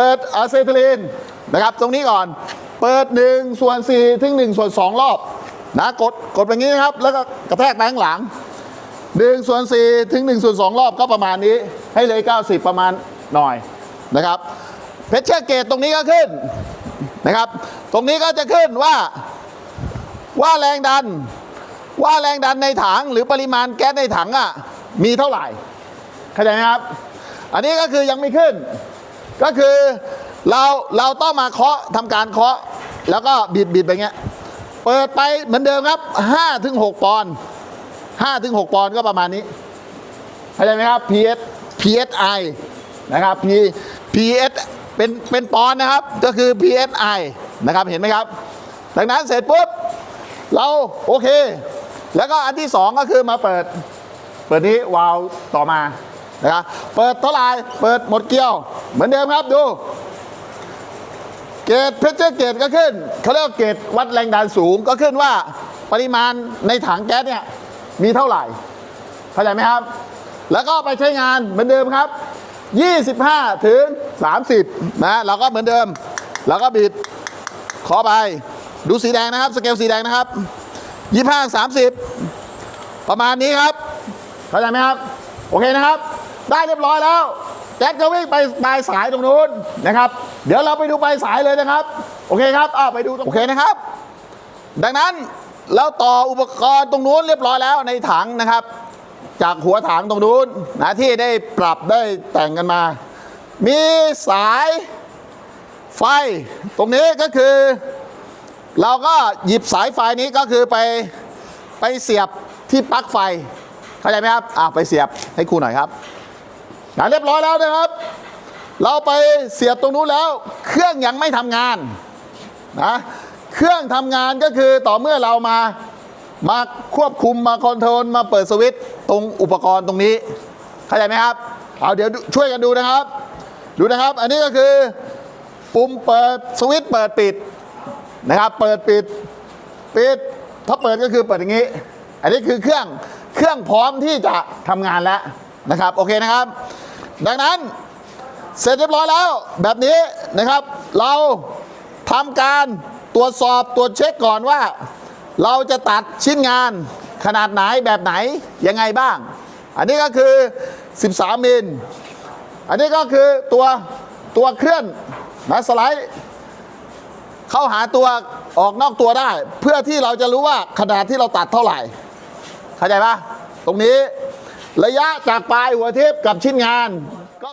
เปิดอะเซทิลีนนะครับ ตรงนี้ก่อน เปิด1ส่วน4ถึง1ส่วน2รอบนะกดกดแบบนี้นะครับ แล้วก็กระแทกไปข้างหลัง1ส่วน4ถึง1ส่วน2รอบก็ประมาณนี้ ให้เลย 90 ประมาณหน่อยนะครับเพชเชอร์เกตตรงนี้ก็ขึ้นนะครับ ตรงนี้ก็จะขึ้นว่าว่าแรงดัน ว่าแรงดันในถังหรือปริมาณแก๊สในถังอะมีเท่าไหร่เข้าใจไหมครับ อันนี้ก็คือยังไม่ขึ้น ก็คือเราเราต้องมาเคาะทำการเคาะ แล้วก็บิดบิดไปเงี้ย เปิดไปเหมือนเดิมครับ5ถึง6ปอนด์5ถึง6ปอนด์ก็ประมาณนี้เข้าใจไหมครับ PS PSI นะครับ P PS เป็นเป็นปอนด์นะครับ ก็คือ PSI นะครับเห็นไหมครับ ดังนั้นเสร็จปุ๊บเราโอเค แล้วก็อันที่สองก็คือมาเปิด เปิดนี้วาล์วต่อมานะครับเปิดเท่าไหร่เปิดหมดเกลียว เหมือนเดิมครับดู เกจเพชเจอร์เกจก็ขึ้นเขาเรียกว่าเกจวัดแรงดันสูงก็ขึ้นว่าปริมาณในถังแก๊สเนี่ยมีเท่าไหร่เข้าใจไหมครับ แล้วก็ไปใช้งานเหมือนเดิมครับ 25 ถึง 30 นะเราก็เหมือนเดิม แล้วก็บิดขอไปดูสีแดงนะครับ สเกลสีแดงนะครับ 25 30 ประมาณนี้ครับ เข้าใจไหมครับ โอเคนะครับ ได้เรียบร้อยแล้ว แจ็คจะวิ่งไปปลายสายตรงนู้นนะครับ เดี๋ยวเราไปดูปลายสายเลยนะครับ โอเคครับอ้าวไปดูตรงโอเคนะครับ ดังนั้นเราต่ออุปกรณ์ตรงนู้นเรียบร้อยแล้วในถังนะครับ จากหัวถังตรงนู้นนะที่ได้ปรับได้แต่งกันมา มีสายไฟตรงนี้ก็คือ เราก็หยิบสายไฟนี้ก็คือไปไปเสียบที่ปลั๊กไฟ เข้าใจไหมครับอ่าไปเสียบให้ครูหน่อยครับ นะเรียบร้อยแล้วนะครับ เราไปเสียบตรงนู้นแล้ว เครื่องยังไม่ทำงานนะเครื่องทำงานก็คือต่อเมื่อเรามามาควบคุมมาคอนโทรลมาเปิดสวิตช์ตรงอุปกรณ์ตรงนี้เข้าใจไหมครับเอาเดี๋ยวช่วยกันดูนะครับ ดูนะครับ อันนี้ก็คือปุ่มเปิดสวิตช์เปิดปิดนะครับ เปิดปิดปิดถ้าเปิดก็คือเปิดอย่างนี้ อันนี้คือเครื่องเครื่องพร้อมที่จะทำงานแล้ว นะครับโอเคนะครับ ดังนั้นเสร็จเรียบร้อยแล้วแบบนี้นะครับ เราทำการตรวจสอบตรวจเช็คก่อนว่า เราจะตัดชิ้นงานขนาดไหนแบบไหนยังไงบ้าง อันนี้ก็คือ 13 มิล อันนี้ก็คือตัวตัวเคลื่อนนะสไลด์ เข้าหาตัวออกนอกตัวได้ เพื่อที่เราจะรู้ว่าขนาดที่เราตัดเท่าไหร่ เข้าใจปะตรงนี้ ระยะจากปลายหัวเทปกับชิ้นงานก็